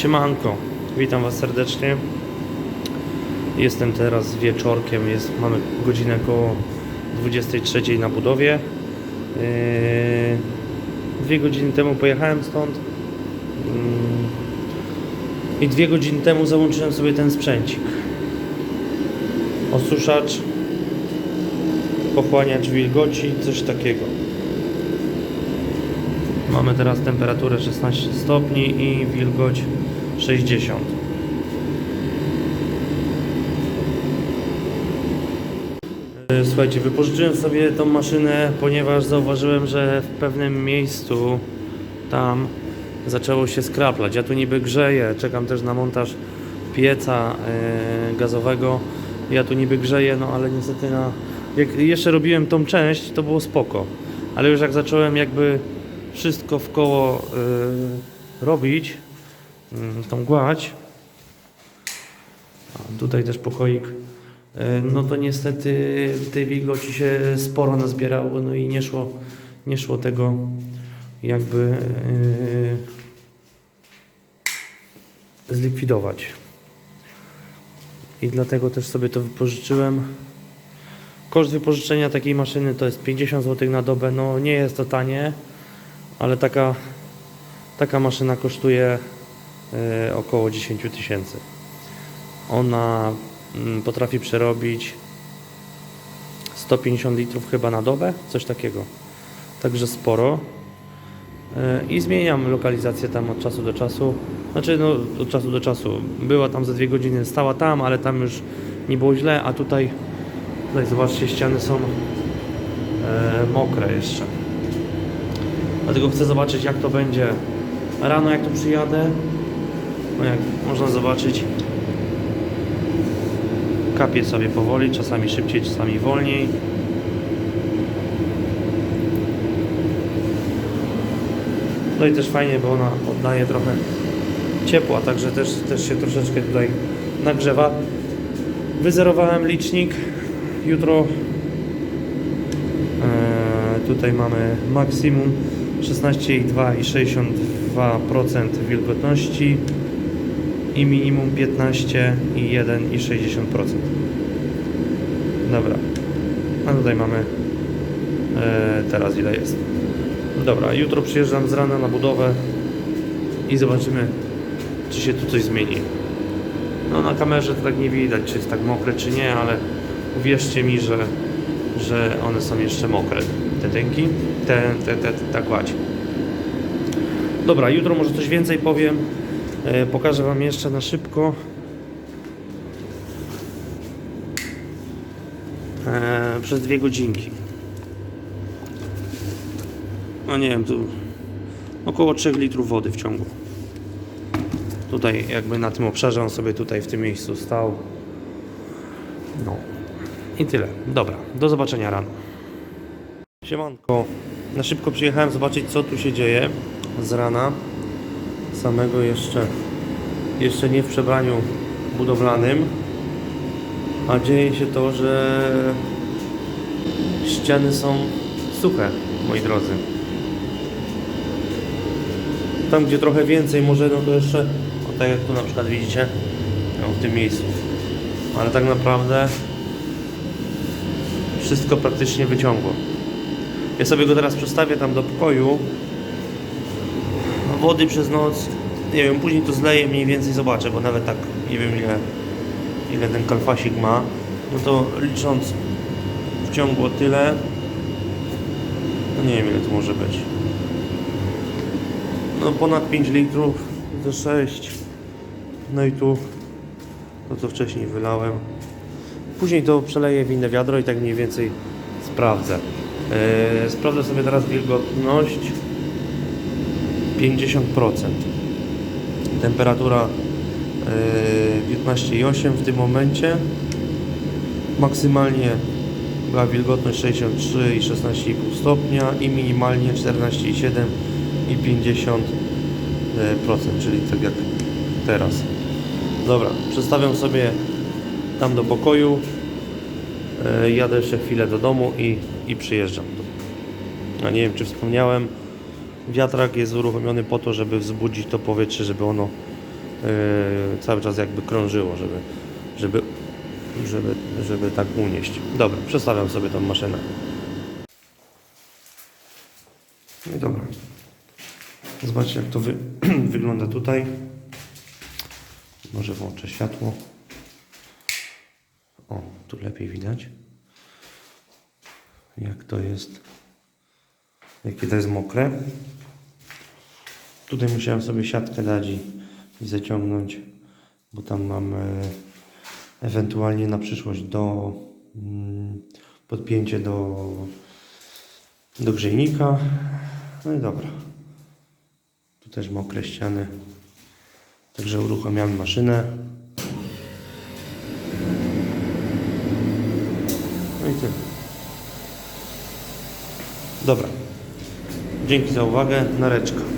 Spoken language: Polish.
Siemanko, witam Was serdecznie. Jestem teraz wieczorkiem, jest, mamy godzinę około 23 na budowie. Yy, dwie godziny temu pojechałem stąd Yy, i dwie godziny temu załączyłem sobie ten sprzęcik. Osuszacz, pochłaniacz wilgoci, coś takiego. Mamy teraz temperaturę 16 stopni i wilgoć 60. E, Słuchajcie, wypożyczyłem sobie tą maszynę, ponieważ zauważyłem, że w pewnym miejscu tam zaczęło się skraplać. Ja tu niby grzeję, czekam też na montaż pieca e, gazowego. Ja tu niby grzeję, no ale niestety na... Jak jeszcze robiłem tą część, to było spoko. Ale już jak zacząłem jakby wszystko w koło y, robić, y, tą gładź, a tutaj też pokoik, y, no to niestety tej wilgoci się sporo nazbierało, no i nie szło, nie szło tego jakby zlikwidować. I dlatego też sobie to wypożyczyłem. Koszt wypożyczenia takiej maszyny to jest 50 zł na dobę. No nie jest to tanie, ale taka, taka maszyna kosztuje e, około 10 tysięcy. Ona mm, potrafi przerobić 150 litrów chyba na dobę, coś takiego. Także sporo. E, I zmieniam lokalizację tam od czasu do czasu. Znaczy, no, od czasu do czasu. Była tam za dwie godziny, stała tam, ale tam już nie było źle, a tutaj, tutaj zobaczcie, ściany są e, mokre jeszcze. Dlatego chcę zobaczyć, jak to będzie rano, jak tu przyjadę. No jak można zobaczyć, kapie sobie powoli, czasami szybciej, czasami wolniej. No i też fajnie, bo ona oddaje trochę ciepła, także też, też się troszeczkę tutaj nagrzewa. Wyzerowałem licznik. Jutro e, tutaj mamy maksimum 16,2 i 62% wilgotności i minimum 15 i 1 i 60%. Dobra. A tutaj mamy e, teraz ile jest. Dobra, jutro przyjeżdżam z rana na budowę i zobaczymy, czy się tu coś zmieni. No na kamerze to tak nie widać, czy jest tak mokre, czy nie, ale uwierzcie mi, że, że one są jeszcze mokre, te tynki, te, te, te, ta gładź. Dobra, jutro może coś więcej powiem. E, pokażę Wam jeszcze na szybko. E, przez dwie godzinki. No nie wiem, tu około 3 litrów wody w ciągu. Tutaj jakby na tym obszarze on sobie tutaj w tym miejscu stał. No. I tyle. Dobra, do zobaczenia rano. Siemanko. Na szybko przyjechałem zobaczyć co tu się dzieje z rana. Samego jeszcze jeszcze nie w przebraniu budowlanym. A dzieje się to, że ściany są suche, moi drodzy. Tam gdzie trochę więcej może, no to jeszcze, o tak jak tu na przykład widzicie, no, w tym miejscu. Ale tak naprawdę wszystko praktycznie wyciągło. Ja sobie go teraz przestawię tam do pokoju. Wody przez noc, nie wiem, później to zleję mniej więcej zobaczę, bo nawet tak nie wiem ile, ile ten kalfasik ma. No to licząc wciągło tyle, no nie wiem ile to może być. No ponad 5 litrów, to 6. No i tu to co wcześniej wylałem. Później to przeleję w inne wiadro i tak mniej więcej sprawdzę. Yy, sprawdzę sobie teraz wilgotność 50%. Temperatura yy, 15,8 w tym momencie. Maksymalnie była wilgotność 63 i 16,5 stopnia i minimalnie 14,7 i 50%, czyli tak jak teraz. Dobra, przestawiam sobie tam do pokoju. E, Jadę jeszcze chwilę do domu i, i przyjeżdżam. A nie wiem, czy wspomniałem, wiatrak jest uruchomiony po to, żeby wzbudzić to powietrze, żeby ono yy, cały czas jakby krążyło, żeby, żeby, żeby, żeby tak unieść. Dobra, przestawiam sobie tą maszynę. No i dobra. Zobaczcie jak to wy wygląda tutaj. Może włączę światło. O, tu lepiej widać. Jak to jest. Jakie to jest mokre. Tutaj musiałem sobie siatkę dać i, zaciągnąć, bo tam mam e, ewentualnie na przyszłość do mm, podpięcie do, do grzejnika. No i dobra. Tu też mokre ściany. Także uruchamiamy maszynę. No i tyle. Dobra. Dzięki za uwagę. Nareczka.